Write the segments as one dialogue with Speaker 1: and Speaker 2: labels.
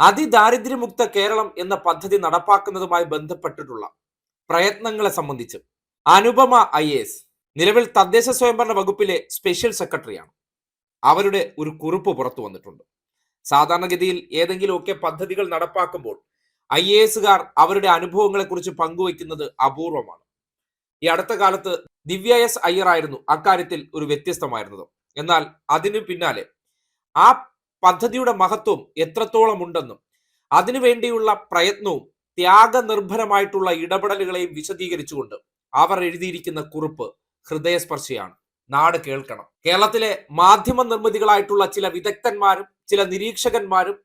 Speaker 1: അതിദാരിദ്ര്യമുക്ത കേരളം എന്ന പദ്ധതി നടപ്പാക്കുന്നതുമായി ബന്ധപ്പെട്ടിട്ടുള്ള പ്രയത്നങ്ങളെ സംബന്ധിച്ച് അനുപമ ഐ എസ് നിലവിൽ തദ്ദേശ സ്വയംഭരണ വകുപ്പിലെ സ്പെഷ്യൽ സെക്രട്ടറിയാണ്. അവരുടെ ഒരു കുറിപ്പ് പുറത്തു വന്നിട്ടുണ്ട്. സാധാരണഗതിയിൽ ഏതെങ്കിലുമൊക്കെ പദ്ധതികൾ നടപ്പാക്കുമ്പോൾ ഐ എ എസുകാർ അവരുടെ അനുഭവങ്ങളെക്കുറിച്ച് പങ്കുവയ്ക്കുന്നത് അപൂർവമാണ്. ഈ അടുത്ത കാലത്ത് ദിവ്യ എസ് അയ്യർ ആയിരുന്നു അക്കാര്യത്തിൽ ഒരു വ്യത്യസ്തമായിരുന്നത്. എന്നാൽ അതിനു പിന്നാലെ ആ പദ്ധതിയുടെ മഹത്വം എത്രത്തോളം ഉണ്ടെന്നും അതിനുവേണ്ടിയുള്ള പ്രയത്നവും ത്യാഗനിർഭരമായിട്ടുള്ള ഇടപെടലുകളെയും വിശദീകരിച്ചുകൊണ്ട് അവർ എഴുതിയിരിക്കുന്ന കുറിപ്പ് ഹൃദയസ്പർശിയാണ്. നാട് കേൾക്കണം. കേരളത്തിലെ മാധ്യമ നിർമ്മിതികളായിട്ടുള്ള ചില വിദഗ്ധന്മാരും ചില നിരീക്ഷകന്മാരും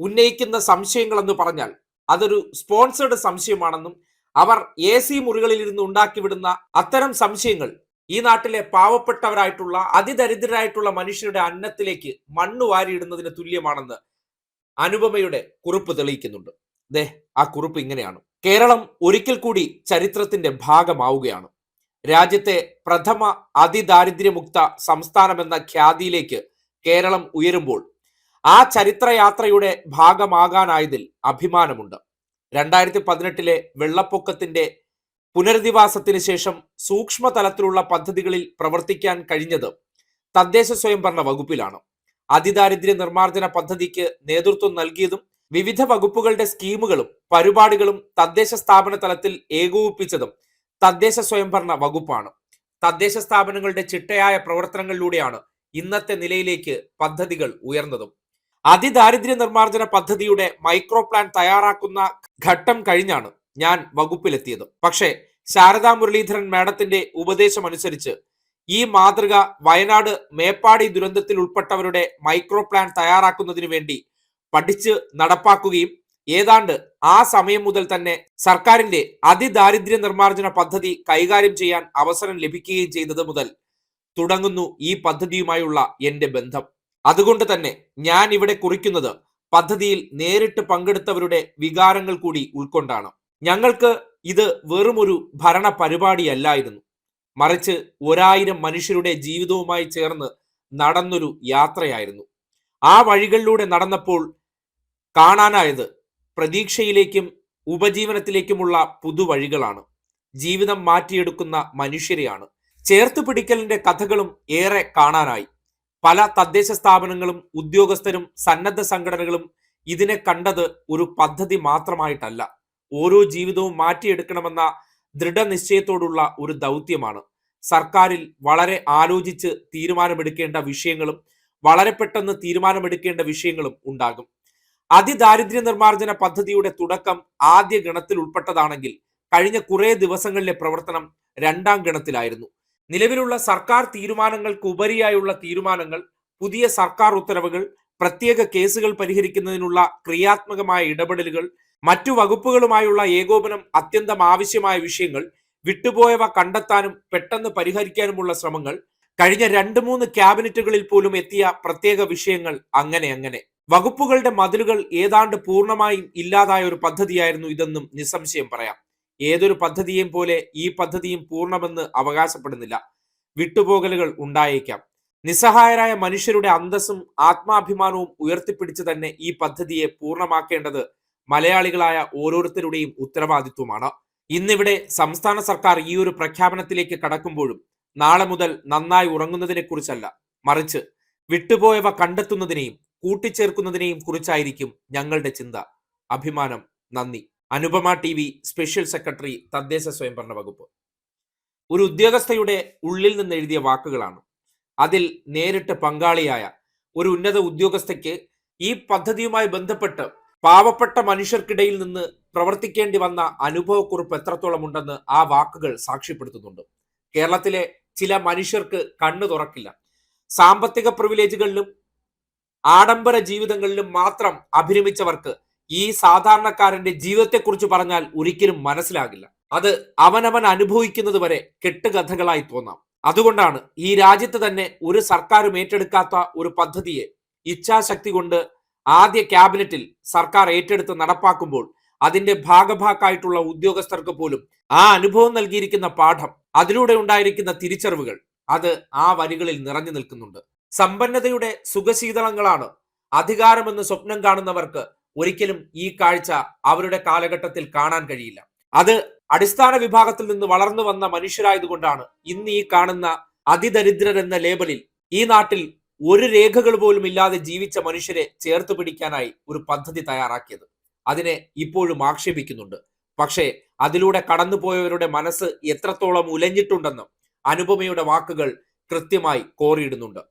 Speaker 1: ഉന്നയിക്കുന്ന സംശയങ്ങളെന്ന് പറഞ്ഞാൽ അതൊരു സ്പോൺസേഡ് സംശയമാണെന്നും അവർ എ സി മുറികളിൽ ഇരുന്ന് ഉണ്ടാക്കിവിടുന്ന അത്തരം സംശയങ്ങൾ ഈ നാട്ടിലെ പാവപ്പെട്ടവരായിട്ടുള്ള അതിദരിദ്രരായിട്ടുള്ള മനുഷ്യരുടെ അന്നത്തിലേക്ക് മണ്ണ് വാരിയിടുന്നതിന് തുല്യമാണെന്ന് അനുപമയുടെ കുറിപ്പ് തെളിയിക്കുന്നുണ്ട്. ദേ ആ കുറിപ്പ് ഇങ്ങനെയാണ്. കേരളം ഒരിക്കൽ കൂടി ചരിത്രത്തിന്റെ ഭാഗമാവുകയാണ്. രാജ്യത്തെ പ്രഥമ അതിദാരിദ്ര്യമുക്ത സംസ്ഥാനമെന്ന ഖ്യാതിയിലേക്ക് കേരളം ഉയരുമ്പോൾ ആ ചരിത്രയാത്രയുടെ ഭാഗമാകാനായതിൽ അഭിമാനമുണ്ട്. രണ്ടായിരത്തി പതിനെട്ടിലെ വെള്ളപ്പൊക്കത്തിന്റെ പുനരധിവാസത്തിന് ശേഷം സൂക്ഷ്മ തലത്തിലുള്ള പദ്ധതികളിൽ പ്രവർത്തിക്കാൻ കഴിഞ്ഞത് തദ്ദേശ സ്വയംഭരണ വകുപ്പിലാണ്. അതിദാരിദ്ര്യ നിർമ്മാർജന പദ്ധതിക്ക് നേതൃത്വം നൽകിയതും വിവിധ വകുപ്പുകളുടെ സ്കീമുകളും പരിപാടികളും തദ്ദേശ സ്ഥാപന തലത്തിൽ ഏകോപിപ്പിച്ചതും തദ്ദേശ സ്വയംഭരണ വകുപ്പാണ്. തദ്ദേശ സ്ഥാപനങ്ങളുടെ ചിട്ടയായ പ്രവർത്തനങ്ങളിലൂടെയാണ് ഇന്നത്തെ നിലയിലേക്ക് പദ്ധതികൾ ഉയർന്നതും. അതിദാരിദ്ര്യ നിർമ്മാർജന പദ്ധതിയുടെ മൈക്രോ പ്ലാൻ തയ്യാറാക്കുന്ന ഘട്ടം കഴിഞ്ഞാണ് ഞാൻ വകുപ്പിലെത്തിയത്. പക്ഷേ ശാരദാ മുരളീധരൻ മാഡത്തിന്റെ ഉപദേശമനുസരിച്ച് ഈ മാതൃക വയനാട് മേപ്പാടി ദുരന്തത്തിൽ ഉൾപ്പെട്ടവരുടെ മൈക്രോ പ്ലാൻ തയ്യാറാക്കുന്നതിനു വേണ്ടി പഠിച്ച് നടപ്പാക്കുകയും ഏതാണ്ട് ആ സമയം മുതൽ തന്നെ സർക്കാരിന്റെ അതിദാരിദ്ര്യ നിർമ്മാർജന പദ്ധതി കൈകാര്യം ചെയ്യാൻ അവസരം ലഭിക്കുകയും ചെയ്തത് മുതൽ തുടങ്ങുന്നു ഈ പദ്ധതിയുമായുള്ള എന്റെ ബന്ധം. അതുകൊണ്ട് തന്നെ ഞാൻ ഇവിടെ കുറിക്കുന്നത് പദ്ധതിയിൽ നേരിട്ട് പങ്കെടുത്തവരുടെ വികാരങ്ങൾ കൂടി ഉൾക്കൊണ്ടാണ്. ഞങ്ങൾക്ക് ഇത് വെറുമൊരു ഭരണ പരിപാടിയല്ലായിരുന്നു മറിച്ച് ഒരായിരം മനുഷ്യരുടെ ജീവിതവുമായി ചേർന്ന് നടന്നൊരു യാത്രയായിരുന്നു. ആ വഴികളിലൂടെ നടന്നപ്പോൾ കാണാനായത് പ്രതീക്ഷയിലേക്കും ഉപജീവനത്തിലേക്കുമുള്ള പുതുവഴികളാണ്. ജീവിതം മാറ്റിയെടുക്കുന്ന മനുഷ്യരെയാണ്. ചേർത്ത് പിടിക്കലിന്റെ കഥകളും ഏറെ കാണാനായി. പല തദ്ദേശ സ്ഥാപനങ്ങളും ഉദ്യോഗസ്ഥരും സന്നദ്ധ സംഘടനകളും ഇതിനെ കണ്ടത് ഒരു പദ്ധതി മാത്രമായിട്ടല്ല. ഓരോ ജീവിതവും മാറ്റിയെടുക്കണമെന്ന ദൃഢനിശ്ചയത്തോടുള്ള ഒരു ദൗത്യമാണ്. സർക്കാരിൽ വളരെ ആലോചിച്ച് തീരുമാനമെടുക്കേണ്ട വിഷയങ്ങളും വളരെ പെട്ടെന്ന് തീരുമാനമെടുക്കേണ്ട വിഷയങ്ങളും ഉണ്ടാകും. അതിദാരിദ്ര്യ നിർമ്മാർജന പദ്ധതിയുടെ തുടക്കം ആദ്യ ഗണത്തിൽ ഉൾപ്പെട്ടതാണെങ്കിൽ കഴിഞ്ഞ കുറേ ദിവസങ്ങളിലെ പ്രവർത്തനം രണ്ടാം ഗണത്തിലായിരുന്നു. നിലവിലുള്ള സർക്കാർ തീരുമാനങ്ങൾക്ക് ഉപരിയായുള്ള തീരുമാനങ്ങൾ പുതിയ സർക്കാർ ഉത്തരവുകൾ പ്രത്യേക കേസുകൾ പരിഹരിക്കുന്നതിനുള്ള ക്രിയാത്മകമായ ഇടപെടലുകൾ മറ്റു വകുപ്പുകളുമായുള്ള ഏകോപനം അത്യന്തം ആവശ്യമായ വിഷയങ്ങൾ വിട്ടുപോയവ കണ്ടെത്താനും പെട്ടെന്ന് പരിഹരിക്കാനുമുള്ള ശ്രമങ്ങൾ കഴിഞ്ഞ രണ്ട് മൂന്ന് ക്യാബിനറ്റുകളിൽ പോലും എത്തിയ പ്രത്യേക വിഷയങ്ങൾ അങ്ങനെ അങ്ങനെ. വകുപ്പുകളുടെ മതിലുകൾ ഏതാണ്ട് പൂർണമായും ഇല്ലാതായ ഒരു പദ്ധതിയായിരുന്നു ഇതെന്നും നിസ്സംശയം പറയാം. ഏതൊരു പദ്ധതിയെയും പോലെ ഈ പദ്ധതിയും പൂർണമെന്ന് അവകാശപ്പെടുന്നില്ല. വിട്ടുപോകലുകൾ ഉണ്ടായേക്കാം. നിസ്സഹായരായ മനുഷ്യരുടെ അന്തസ്സും ആത്മാഭിമാനവും ഉയർത്തിപ്പിടിച്ച് തന്നെ ഈ പദ്ധതിയെ പൂർണമാക്കേണ്ടത് മലയാളികളായ ഓരോരുത്തരുടെയും ഉത്തരവാദിത്വമാണ്. ഇന്നിവിടെ സംസ്ഥാന സർക്കാർ ഈ ഒരു പ്രഖ്യാപനത്തിലേക്ക് കടക്കുമ്പോഴും നാളെ മുതൽ നന്നായി ഉറങ്ങുന്നതിനെ കുറിച്ചല്ല മറിച്ച് വിട്ടുപോയവ കണ്ടെത്തുന്നതിനെയും കൂട്ടിച്ചേർക്കുന്നതിനെയും കുറിച്ചായിരിക്കും ഞങ്ങളുടെ ചിന്ത. അഭിമാനം നന്ദി. Anupama T V special secretary തദ്ദേശ സ്വയംഭരണ വകുപ്പ്. ഒരു ഉദ്യോഗസ്ഥയുടെ ഉള്ളിൽ നിന്ന് എഴുതിയ വാക്കുകളാണ്. അതിൽ നേരിട്ട് പങ്കാളിയായ ഒരു ഉന്നത ഉദ്യോഗസ്ഥയ്ക്ക് ഈ പദ്ധതിയുമായി ബന്ധപ്പെട്ട് പാവപ്പെട്ട മനുഷ്യർക്കിടയിൽ നിന്ന് പ്രവർത്തിക്കേണ്ടി വന്ന അനുഭവക്കുറിപ്പ് എത്രത്തോളം ഉണ്ടെന്ന് ആ വാക്കുകൾ സാക്ഷ്യപ്പെടുത്തുന്നുണ്ട്. കേരളത്തിലെ ചില മനുഷ്യർക്ക് കണ്ണു തുറക്കില്ല. സാമ്പത്തിക പ്രിവിലേജുകളിലും ആഡംബര ജീവിതങ്ങളിലും മാത്രം അഭിരമിച്ചവർക്ക് ഈ സാധാരണക്കാരന്റെ ജീവിതത്തെക്കുറിച്ച് പറഞ്ഞാൽ ഒരിക്കലും മനസ്സിലാകില്ല. അത് അവനവൻ അനുഭവിക്കുന്നത് വരെ കെട്ടുകഥകളായി തോന്നാം. അതുകൊണ്ടാണ് ഈ രാജ്യത്ത് തന്നെ ഒരു സർക്കാരും ഏറ്റെടുക്കാത്ത ഒരു പദ്ധതിയെ ഇച്ഛാശക്തി കൊണ്ട് ആദ്യ ക്യാബിനറ്റിൽ സർക്കാർ ഏറ്റെടുത്ത് നടപ്പാക്കുമ്പോൾ അതിന്റെ ഭാഗഭാക്കായിട്ടുള്ള ഉദ്യോഗസ്ഥർക്ക് പോലും ആ അനുഭവം നൽകിയിരിക്കുന്ന പാഠം അതിലൂടെ ഉണ്ടായിരിക്കുന്ന തിരിച്ചറിവുകൾ അത് ആ വരികളിൽ നിറഞ്ഞു നിൽക്കുന്നുണ്ട്. സമ്പന്നതയുടെ സുഖശീതളങ്ങളാണ് അധികാരമെന്ന് സ്വപ്നം കാണുന്നവർക്ക് ഒരിക്കലും ഈ കാഴ്ച അവരുടെ കാലഘട്ടത്തിൽ കാണാൻ കഴിയില്ല. അത് അടിസ്ഥാന വിഭാഗത്തിൽ നിന്ന് വളർന്നു വന്ന മനുഷ്യരായതുകൊണ്ടാണ് ഇന്ന് ഈ കാണുന്ന അതിദരിദ്രർ എന്ന ലേബലിൽ ഈ നാട്ടിൽ ഒരു രേഖകൾ പോലും ഇല്ലാതെ ജീവിച്ച മനുഷ്യരെ ചേർത്ത് പിടിക്കാനായി ഒരു പദ്ധതി തയ്യാറാക്കിയത്. അതിനെ ഇപ്പോഴും ആക്ഷേപിക്കുന്നുണ്ട്. പക്ഷേ അതിലൂടെ കടന്നുപോയവരുടെ മനസ്സ് എത്രത്തോളം ഉലഞ്ഞിട്ടുണ്ടെന്നും അനുപമയുടെ വാക്കുകൾ കൃത്യമായി കോറിയിടുന്നുണ്ട്.